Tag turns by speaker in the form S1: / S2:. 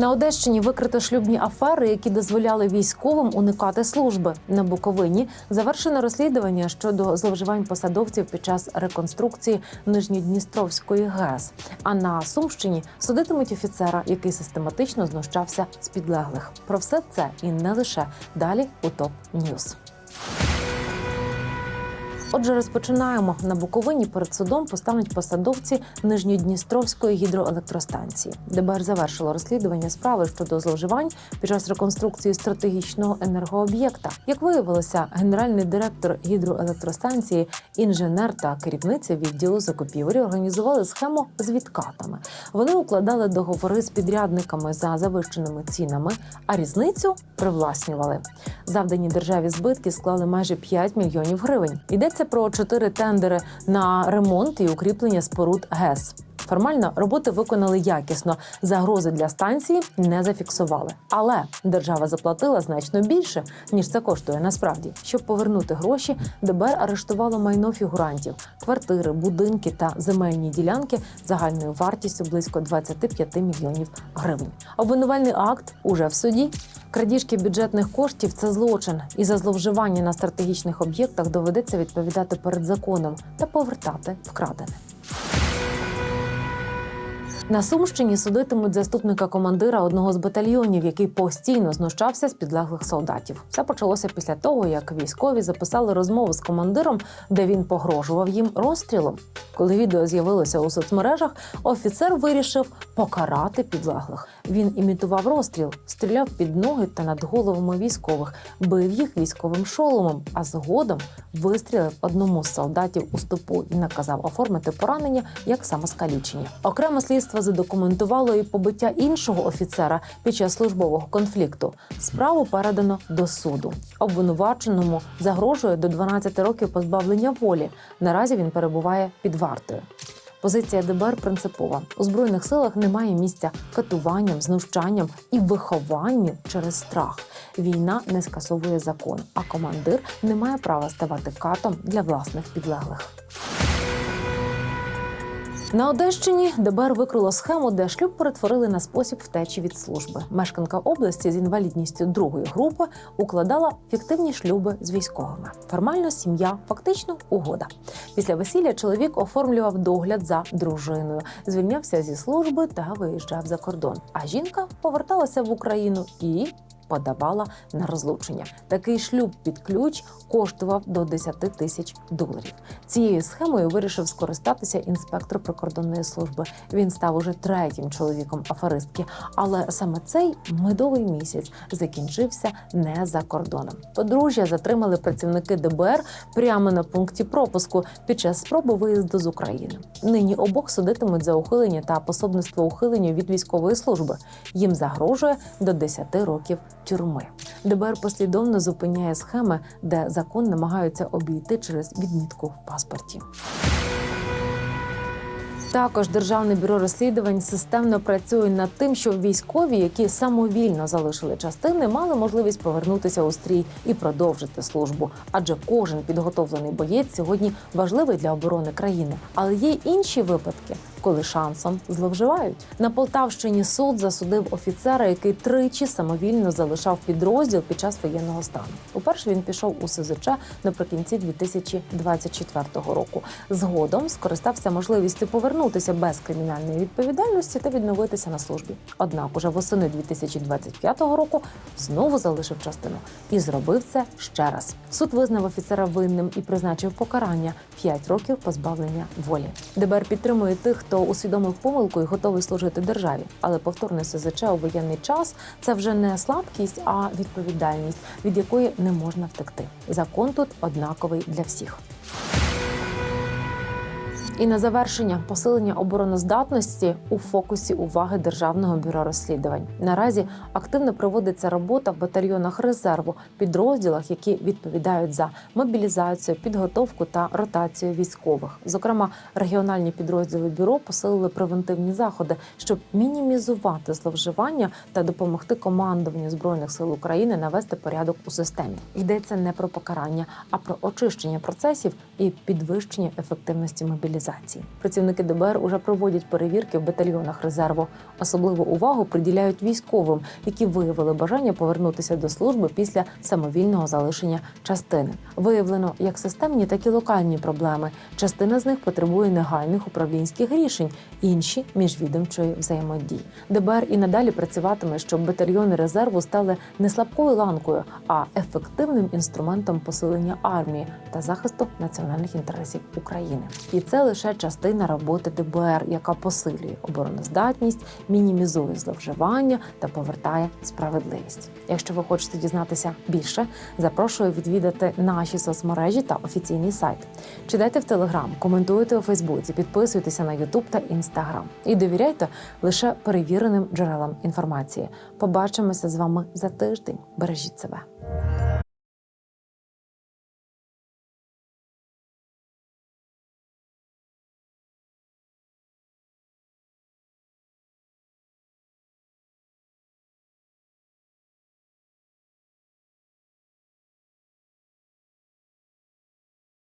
S1: На Одещині викрито шлюбні афери, які дозволяли військовим уникати служби. На Буковині завершено розслідування щодо зловживань посадовців під час реконструкції Нижньодністровської ГЕС. А на Сумщині судитимуть офіцера, який систематично знущався з підлеглих. Про все це і не лише далі у топ Ньюз. Отже, розпочинаємо на Буковині. Перед судом постануть посадовці Нижньодністровської гідроелектростанції. ДБР завершило розслідування справи щодо зловживань під час реконструкції стратегічного енергооб'єкта. Як виявилося, генеральний директор гідроелектростанції, інженер та керівниця відділу закупівель організували схему з відкатами. Вони укладали договори з підрядниками за завищеними цінами, а різницю привласнювали. Завдані державі збитки склали майже 5 мільйонів гривень. Йдеться про чотири тендери на ремонт і укріплення споруд ГЕС. Формально роботи виконали якісно. Загрози для станції не зафіксували. Але держава заплатила значно більше, ніж це коштує насправді. Щоб повернути гроші, ДБР арештувало майно фігурантів, квартири, будинки та земельні ділянки загальною вартістю близько 25 мільйонів гривень. Обвинувальний акт уже в суді. Крадіжки бюджетних коштів це злочин, і за зловживання на стратегічних об'єктах доведеться відповідати перед законом та повертати вкрадене. На Сумщині судитимуть заступника командира одного з батальйонів, який постійно знущався з підлеглих солдатів. Все почалося після того, як військові записали розмову з командиром, де він погрожував їм розстрілом. Коли відео з'явилося у соцмережах, офіцер вирішив покарати підлеглих. Він імітував розстріл, стріляв під ноги та над головами військових, бив їх військовим шоломом, а згодом вистрілив одному з солдатів у стопу і наказав оформити поранення як самоскалічення. Окремо слідство задокументувало і побиття іншого офіцера під час службового конфлікту. Справу передано до суду. Обвинуваченому загрожує до 12 років позбавлення волі. Наразі він перебуває під вартою. Позиція ДБР принципова. У збройних силах немає місця катуванням, знущанням і вихованню через страх. Війна не скасовує закон, а командир не має права ставати катом для власних підлеглих. На Одещині ДБР викрило схему, де шлюб перетворили на спосіб втечі від служби. Мешканка області з інвалідністю другої групи укладала фіктивні шлюби з військовими. Формально сім'я, фактично угода. Після весілля чоловік оформлював догляд за дружиною, звільнявся зі служби та виїжджав за кордон. А жінка поверталася в Україну і подавала на розлучення. Такий шлюб під ключ коштував до 10 тисяч доларів. Цією схемою вирішив скористатися інспектор прикордонної служби. Він став уже третім чоловіком аферистки. Але саме цей медовий місяць закінчився не за кордоном. Подружжя затримали працівники ДБР прямо на пункті пропуску під час спроби виїзду з України. Нині обох судитимуть за ухилення та пособництво ухиленню від військової служби. Їм загрожує до 10 років тюрми. ДБР послідовно зупиняє схеми, де закон намагаються обійти через відмітку в паспорті. Також державне бюро розслідувань системно працює над тим, щоб військові, які самовільно залишили частини, мали можливість повернутися у стрій і продовжити службу. Адже кожен підготовлений боєць сьогодні важливий для оборони країни. Але є інші випадки, коли шансом зловживають. На Полтавщині суд засудив офіцера, який тричі самовільно залишав підрозділ під час воєнного стану. Уперше він пішов у СЗЧ наприкінці 2024 року. Згодом скористався можливістю повернутися без кримінальної відповідальності та відновитися на службі. Однак, уже восени 2025 року знову залишив частину і зробив це ще раз. Суд визнав офіцера винним і призначив покарання 5 років позбавлення волі. ДБР підтримує тих, хто усвідомив помилку і готовий служити державі. Але повторне СЗЧ у воєнний час це вже не слабкість, а відповідальність, від якої не можна втекти. Закон тут однаковий для всіх. І на завершення посилення обороноздатності у фокусі уваги державного бюро розслідувань. Наразі активно проводиться робота в батальйонах резерву, підрозділах, які відповідають за мобілізацію, підготовку та ротацію військових. Зокрема, регіональні підрозділи бюро посилили превентивні заходи, щоб мінімізувати зловживання та допомогти командуванню збройних сил України навести порядок у системі. Йдеться не про покарання, а про очищення процесів і підвищення ефективності мобілізації. Мобілізації. Працівники ДБР уже проводять перевірки в батальйонах резерву. Особливу увагу приділяють військовим, які виявили бажання повернутися до служби після самовільного залишення частини. Виявлено як системні, так і локальні проблеми. Частина з них потребує негайних управлінських рішень, інші міжвідомчої взаємодії. ДБР і надалі працюватиме, щоб батальйони резерву стали не слабкою ланкою, а ефективним інструментом посилення армії та захисту національних інтересів України. І це лише частина роботи ДБР, яка посилює обороноздатність, мінімізує зловживання та повертає справедливість. Якщо ви хочете дізнатися більше, запрошую відвідати наші соцмережі та офіційний сайт. Читайте в Телеграм, коментуйте у Фейсбуці, підписуйтеся на Ютуб та Інстаграм і довіряйте лише перевіреним джерелам інформації. Побачимося з вами за тиждень. Бережіть себе.